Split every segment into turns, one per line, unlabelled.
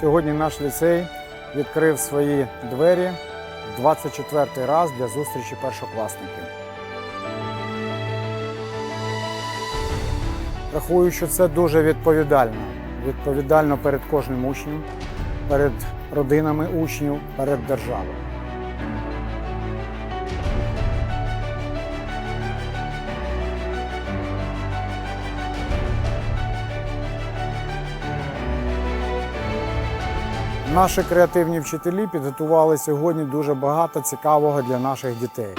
Сьогодні наш ліцей відкрив свої двері 24 раз для зустрічі першокласників. Рахую, що це дуже відповідально. Відповідально перед кожним учнем, перед родинами учнів, перед державою. Наші креативні вчителі підготували сьогодні дуже багато цікавого для наших дітей.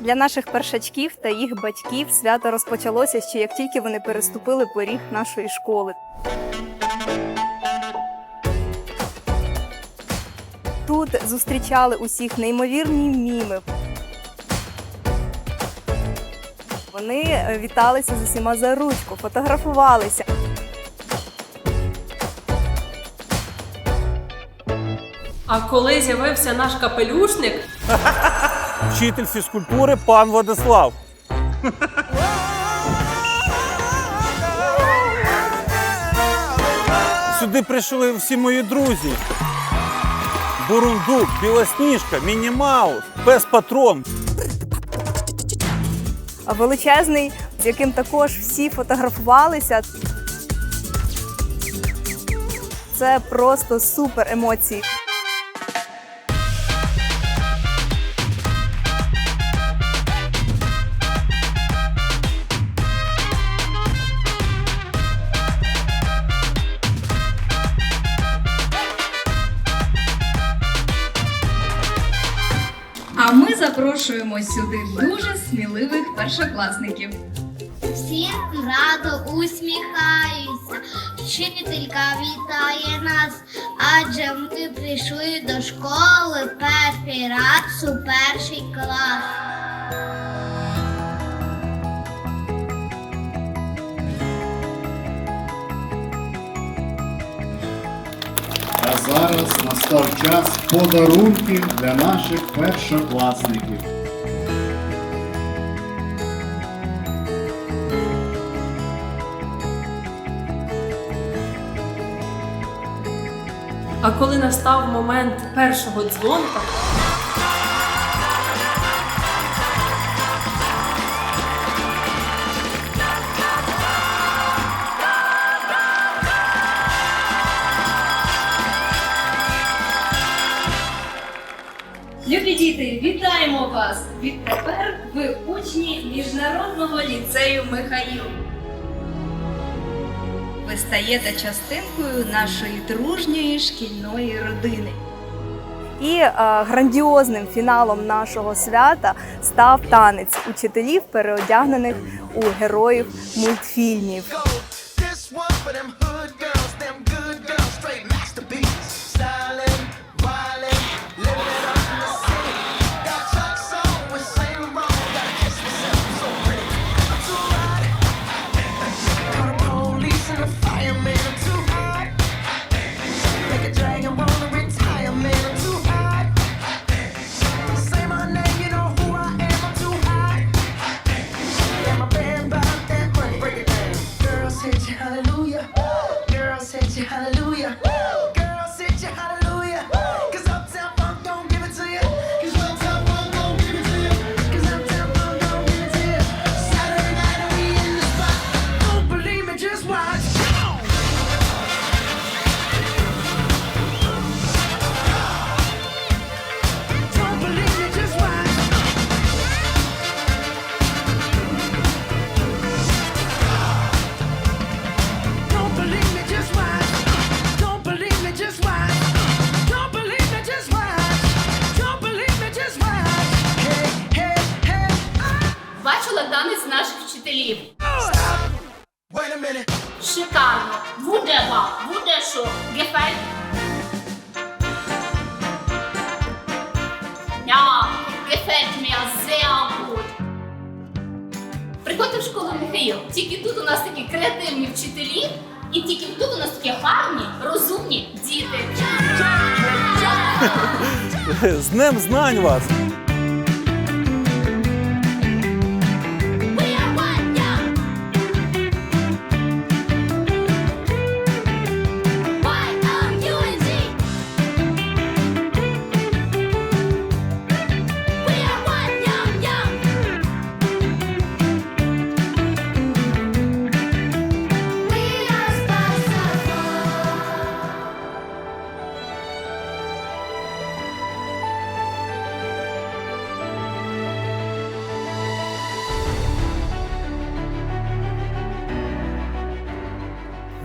Для наших першачків та їх батьків свято розпочалося ще як тільки вони переступили поріг нашої школи. Тут зустрічали усіх неймовірні міми. Вони е, віталися з усіма за ручку, фотографувалися.
А коли з'явився наш капелюшник,
Вчитель фізкультури пан Владислав. Сюди прийшли всі мої друзі. Бурундук, Білосніжка, Мінімаус, Пес Патрон.
Величезний, з яким також всі фотографувалися. Це просто супер емоції.
Запрошуємо сюди дуже сміливих першокласників.
Всім радо усміхаються, вчителька вітає нас, адже ми прийшли до школи перший раз у перший клас.
Зараз настав час подарунків для наших першокласників.
а коли настав момент першого дзвонка,
діти, вітаємо вас! Відтепер ви учні міжнародного ліцею Михаїл. Ви стаєте частинкою нашої дружньої шкільної родини.
І е, грандіозним фіналом нашого свята став танець учителів, переодягнених у героїв мультфільмів.
Вчителів.
Stop. Wait a minute.
Шикарно. Wunderbar. Wunderschön. Gefällt. Ja, gefällt mir sehr gut. Приходьте в школу Михаїл. Тільки тут у нас такі креативні вчителі І тільки тут у нас такі гарні, розумні діти.
З Днем знань вас!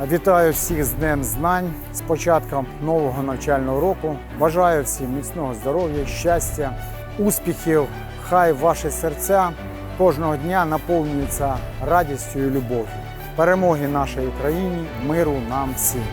Вітаю всіх з Днем Знань, з початком нового навчального року. Бажаю всім міцного здоров'я, щастя, успіхів. Хай ваші серця кожного дня наповнюються радістю і любов'ю. Перемоги нашій Україні, миру нам всім.